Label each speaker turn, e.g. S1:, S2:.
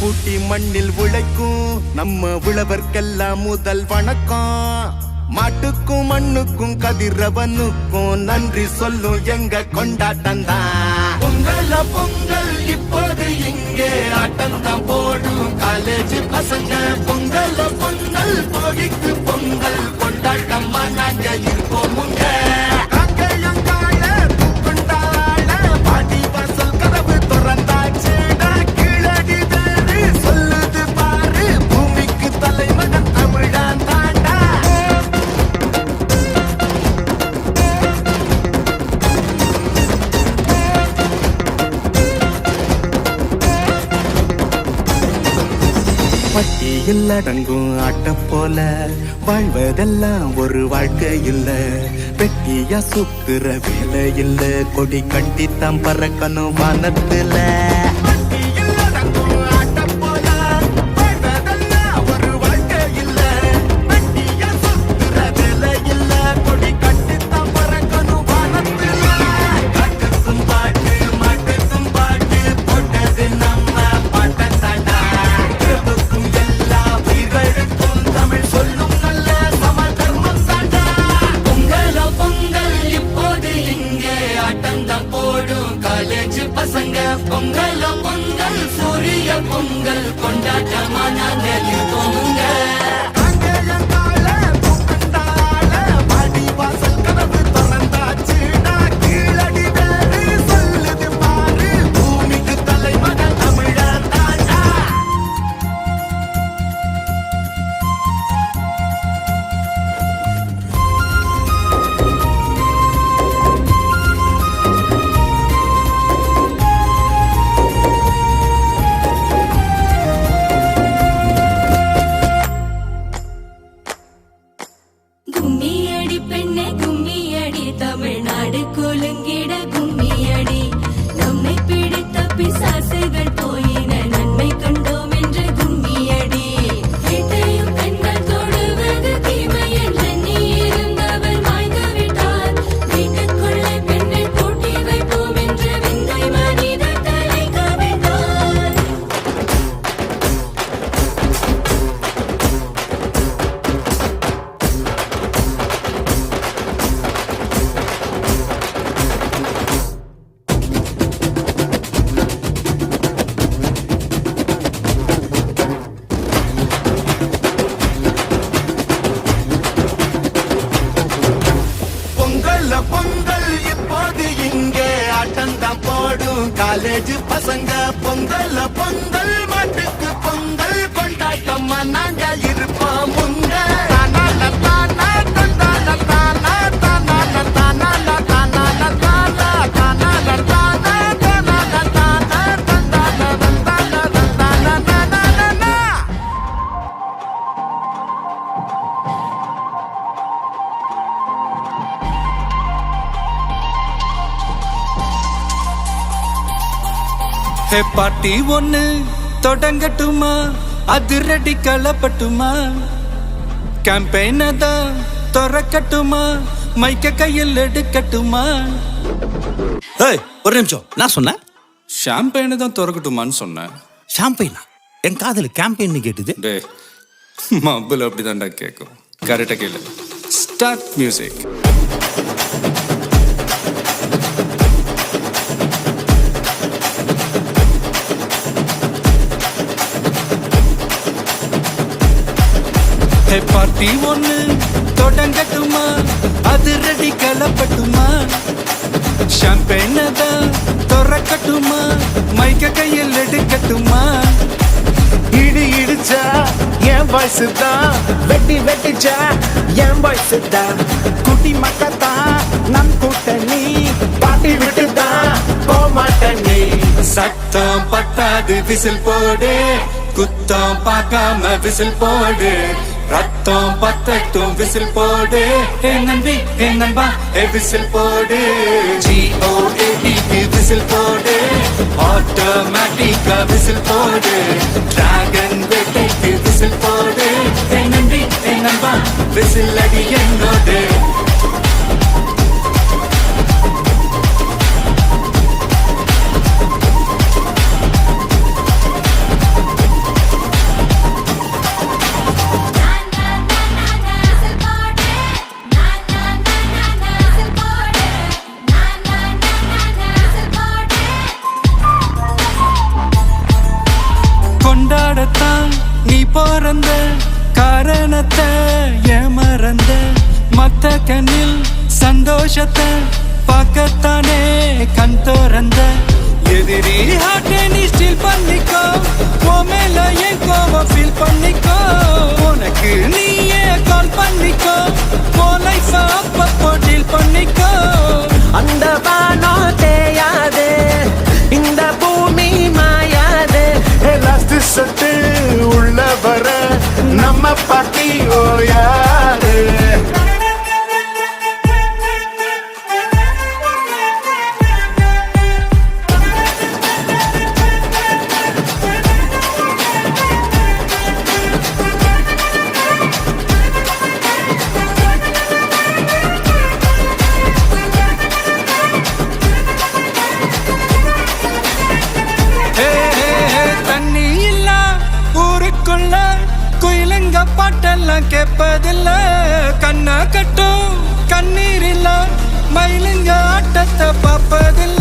S1: பூட்டி மண்ணில் உழைக்கும் நம்ம உழவர்க்கெல்லாம் முதல் வணக்கம். மாட்டுக்கும் மண்ணுக்கும் கதிரவனுக்கும் நன்றி சொல்லும் எங்க கொண்டாட்டம் தான். பொங்கல பொங்கல் இப்போது இங்கே ஆட்டம் தான் போடும். காலேஜ் பசங்க பொங்கல் பொங்கல் போகிக்கு பொங்கல் கொண்டாட்டமா நாங்க இருப்போமுங்க பட்டியில் அடங்கும் ஆட்ட போல வாழ்வதெல்லாம் ஒரு வாழ்க்கை இல்ல பெட்டியா சுத்துற வேலை இல்ல கொடி கட்டித்தான் பறக்கணும் வானத்துல. நாங்க இங்கே ஆட்டம்தான் போடும். காலேஜ் பசங்க பொங்கல்ல பொங்கல் மாட்டுக்கு பொங்கல் கொண்டாட்டமா நாங்கள் இருப்போம். முங்க
S2: ஹே பாட்டி ஒண்ணு தொடங்கட்டுமா? அதிரடி கலப்பட்டுமா? கேம்பெயின தான் திறக்கட்டுமா? மைக்க கையில் எடுக்கட்டுமா?
S3: ஏய் ஒரு நிமிஷம். நான் சொன்னேன்?
S2: ஷாம்பெயினை தான் திறக்கட்டுமான்னு சொன்னேன்.
S3: ஷாம்பெயினா என் காதுல கேம்பெயின் கேட்டுது.
S2: டே மப்பிள் அப்படிதான்டா கேட்கும் கரெக்டாக கேளு. ஸ்டார்ட் மியூசிக் ஹே பார்ட்டி ஒன்று தொடங்கட்டுமா? அது ரெடி கலப்பட்டுமா ஷாம்பெயினை தான் திறக்கட்டுமா? மைக்க கையில் எடுக்கட்டுமா?
S4: இடி இடிச்சா என் வாய்ஸ் தான். வெட்டி வெட்டிச்சா என் வாய்ஸ் தான். குட்டி மக்கத்தான் நம் கூட்டணி. பாட்டி விட்டு தான் போக மாட்டேன்.
S2: சத்தம் பத்தாது விசில் போடு. குத்தம் பார்க்காம விசில் போடு. ரத்தம் பத்தட்டும் விசில் போடு. ஏ நம்பி ஏ நண்பா ஏ விசில் போடு. ஜிஓஏடிக்கு விசில் போடு. ஆட்டோமேட்டிக்கா விசில் போடு. பிறந்த காரணத்தை ஏமறந்த மத்த கண்ணில் சந்தோஷத்தை பார்க்கத்தானே கண் திறந்த? எதிரி ஹாட்டை நீ ஸ்டில் பண்ணிக்கோ உன் மேல என் கோவ ஃபீல் பண்ணிக்கோ. உனக்கு நீயே கால் பண்ணிக்கோ உன் லைஃப் அப்பப்போ டீல் பண்ணிக்கோ.
S4: அந்த நம்ம பாட்டி ஓயாது
S2: பாட்டெல்லாம் கேட்பதில்ல. கண்ணா கட்டும் கண்ணீர் இல்ல மயிலுங்க ஆட்டத்தை பார்ப்பதில்லை.